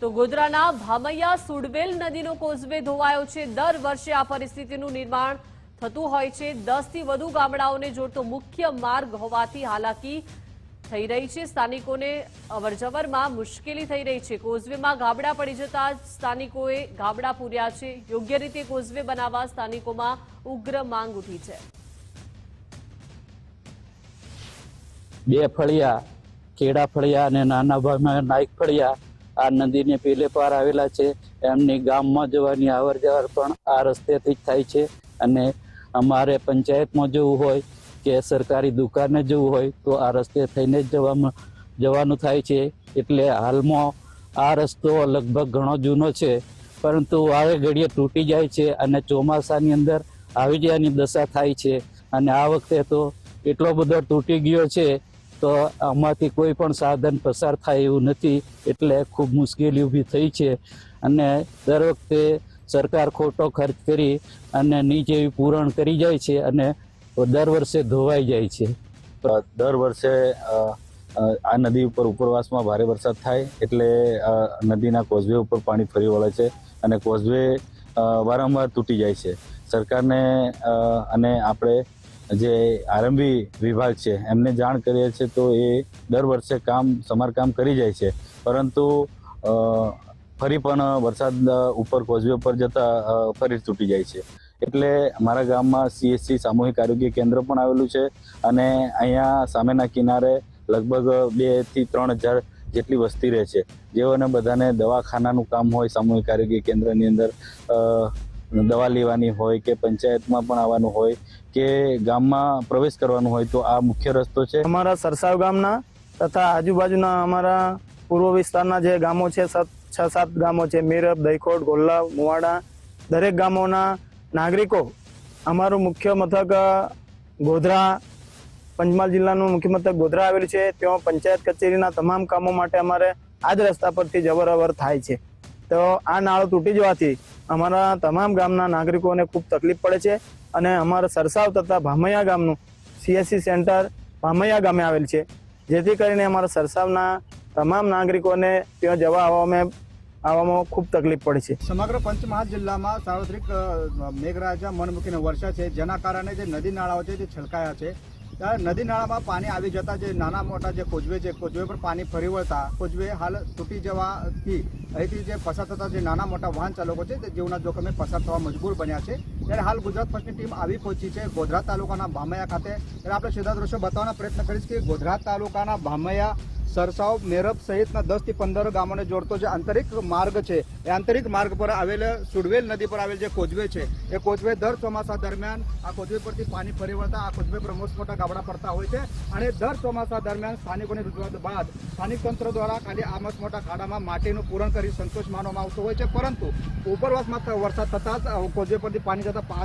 તો ગોધરાના ભામૈયા સુડવેલ નદીનો કોઝવે ધોવાયો છે. દર વર્ષે આ પરિસ્થિતિનું નિર્માણ થતું હોય છે. દસથી વધુ ગામડાઓને જોડતો મુખ્ય માર્ગ હોવાથી હાલાકી થઈ રહી છે. સ્થાનિકોને અવરજવરમાં મુશ્કેલી થઈ રહી છે. કોઝવેમાં ગાબડા પડી જતા સ્થાનિકોએ ગાબડા પૂર્યા છે. યોગ્ય રીતે કોઝવે બનાવવા સ્થાનિકોમાં ઉગ્ર માંગ ઉઠી છે. બે ફળિયા, કેળા ફળિયા અને નાના ભાગમાં નાઇક ફળિયા આ નદીને પેલે પાર આવેલા છે. એમની ગામમાં જવાની અવર જવર પણ આ રસ્તેથી જ થાય છે. અને અમારે પંચાયતમાં જવું હોય કે સરકારી દુકાને જવું હોય તો આ રસ્તે થઈને જ જવામાં જવાનું થાય છે. એટલે હાલમાં આ રસ્તો લગભગ ઘણો જૂનો છે. પરંતુ આવે ઘડીએ તૂટી જાય છે અને ચોમાસાની અંદર આવી જવાની દશા થાય છે. અને આ વખતે તો એટલો બધો તૂટી ગયો છે તો આમાંથી કોઈ પણ સાધન પસાર થાય એવું નથી, એટલે ખૂબ મુશ્કેલી ઊભી થઈ છે. અને દર વખતે સરકાર ખોટો ખર્ચ કરી અને નીચે પૂરણ કરી જાય છે અને દર વર્ષે ધોવાઈ જાય છે. દર વર્ષે આ નદી ઉપર ઉપરવાસમાં ભારે વરસાદ થાય, એટલે નદીના કોઝવે ઉપર પાણી ફરી વળે છે અને કોઝવે વારંવાર તૂટી જાય છે. સરકારને અને આપણે જે આરંભી વિભાગ છે, એમને જાણ કરીએ છીએ તો એ દર વર્ષે કામ, સમારકામ કરી જાય છે. પરંતુ ફરી પણ વરસાદ ઉપર કોઝવે ઉપર જતા ફરી તૂટી જાય છે. એટલે અમારા ગામમાં સીએસસી સામૂહિક આરોગ્ય કેન્દ્ર પણ આવેલું છે અને અહીંયા સામેના કિનારે લગભગ બેથી ત્રણ હજાર જેટલી વસ્તી રહે છે. જેઓને બધાને દવાખાનાનું કામ હોય સામૂહિક આરોગ્ય કેન્દ્રની અંદર દવા લેવાની હોય કે પંચાયતમાં પણ આવવાનું હોય કે ગામમાં પ્રવેશ કરવાનું હોય તો આ મુખ્ય રસ્તો છે. અમારા સરસાવ ગામના તથા આજુબાજુના અમારા પૂર્વ વિસ્તારના જે ગામો છે, સાત, છ, સાત ગામો છે, મેરબ દહીકોટ ગોલ્લા મુવાડા, દરેક ગામોના નાગરિકો અમારું મુખ્ય મથક ગોધરા, પંચમહાલ જિલ્લાનું મુખ્ય મથક ગોધરા આવેલું છે. ત્યાં પંચાયત કચેરીના તમામ કામો માટે અમારે આ જ રસ્તા પરથી જવર અવર થાય છે. તો આ નાળો તૂટી જવાથી અમારા તમામ ગામના નાગરિકોને ખૂબ તકલીફ પડે છે અને અમારા સરસાવ તથા ભામૈયા ગામનું સીએસસી સેન્ટર ભામૈયા ગામે આવેલ છે. જેથી કરીને અમારા સરસાવના તમામ નાગરિકોને ત્યાં જવા આવવામાં આવવામાં ખૂબ તકલીફ પડે છે. સમગ્ર પંચમહાલ જિલ્લામાં સાર્વત્રિક મેઘરાજા મન મૂકીને વર્ષા છે. જેના કારણે જે નદી નાળાઓ છે, જે છલકાયા છે નદી નાળામાં પાણી આવી જતા જે નાના મોટા જે કોજવે છે કોજવે પર પાણી ફરી વળતા કોજવે હાલ તૂટી જવાથી અહીંથી જે પસાર થતા જે નાના મોટા વાહન ચાલકો છે, તે જીવના જોખમે પસાર થવા મજબૂર બન્યા છે. ત્યારે હાલ ગુજરાત ફર્સ્ટની ટીમ આવી પહોંચી છે ગોધરા તાલુકાના ભામૈયા ખાતે. ત્યારે આપણે સીધા દ્રશ્યો બતાવવાનો પ્રયત્ન કરીશ કે ગોધરા તાલુકાના ભામૈયા સરસાવ, મેરપ સહિતના દસથી પંદર ગામોને જોડતો જે આંતરિક માર્ગ છે, એ આંતરિક માર્ગ પર આવેલ સુડવેલ નદી પર આવેલ જે કોજવે છે, એ કોજવે દર ચોમાસા દરમિયાન આ કોજવે પરથી પાણી ફરી વળતા આ કોજવે પર મોટા ગાબડા પડતા હોય છે અને દર ચોમાસા દરમિયાન સ્થાનિકોની રજૂઆત બાદ સ્થાનિક તંત્ર દ્વારા ખાલી આ મોટા ખાડામાં માટીનું પૂરણ કરી સંતોષ માનવામાં આવતો હોય છે, પરંતુ ઉપરવાસમાં વરસાદ થતાં જ કોજવે પરથી પાણી જતા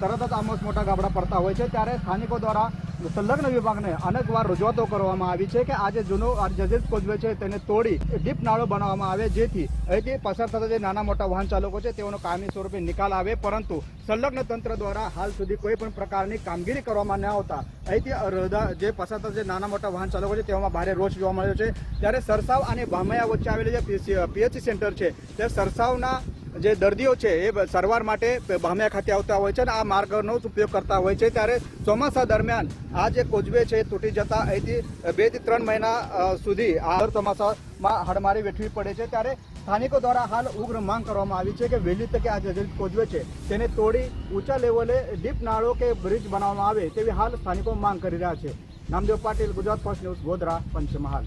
તરત જ આમસ મોટા ગાબડા પડતા હોય છે, ત્યારે સ્થાનિકો દ્વારા સંલગ્ન વિભાગને અનેકવાર રજૂઆતો કરવામાં આવી છે કે આ જે જૂનો જજેસ કોઝવે છે તેને તોડી ડીપ નાળો બનાવવામાં આવે, જેથી અહીંથી પસાર થતા જે નાના મોટા વાહન ચાલકો છે તેઓનો કાયમી સ્વરૂપે નિકાલ આવે. પરંતુ સંલગ્ન તંત્ર દ્વારા હાલ સુધી કોઈ પણ પ્રકારની કામગીરી કરવામાં ન આવતા અહીંથી જે પસાર થતા જે નાના મોટા વાહન ચાલકો છે તેઓમાં ભારે રોષ જોવા મળ્યો છે. ત્યારે સરસાવ અને બામયા વચ્ચે આવેલી જે પીએચસી સેન્ટર છે તે સરસાવના જે દર્દીઓ છે એ સારવાર માટે ભામિયા ખાતે આવતા હોય છે અને આ માર્ગનો જ ઉપયોગ કરતા હોય છે. ત્યારે ચોમાસા દરમિયાન આ જે કોજવે છે તૂટી જતા અહીંથી બેથી ત્રણ મહિના સુધી આ ચોમાસામાં હાડમારી વેઠવી પડે છે. ત્યારે સ્થાનિકો દ્વારા હાલ ઉગ્ર માંગ કરવામાં આવી છે કે વહેલી તકે આ જે કોજવે છે તેને તોડી ઊંચા લેવલે ડીપ નાળો કે બ્રિજ બનાવવામાં આવે તેવી હાલ સ્થાનિકો માંગ કરી રહ્યા છે. Namdev Patil, Gujarat first news, Godhra, Panchmahal.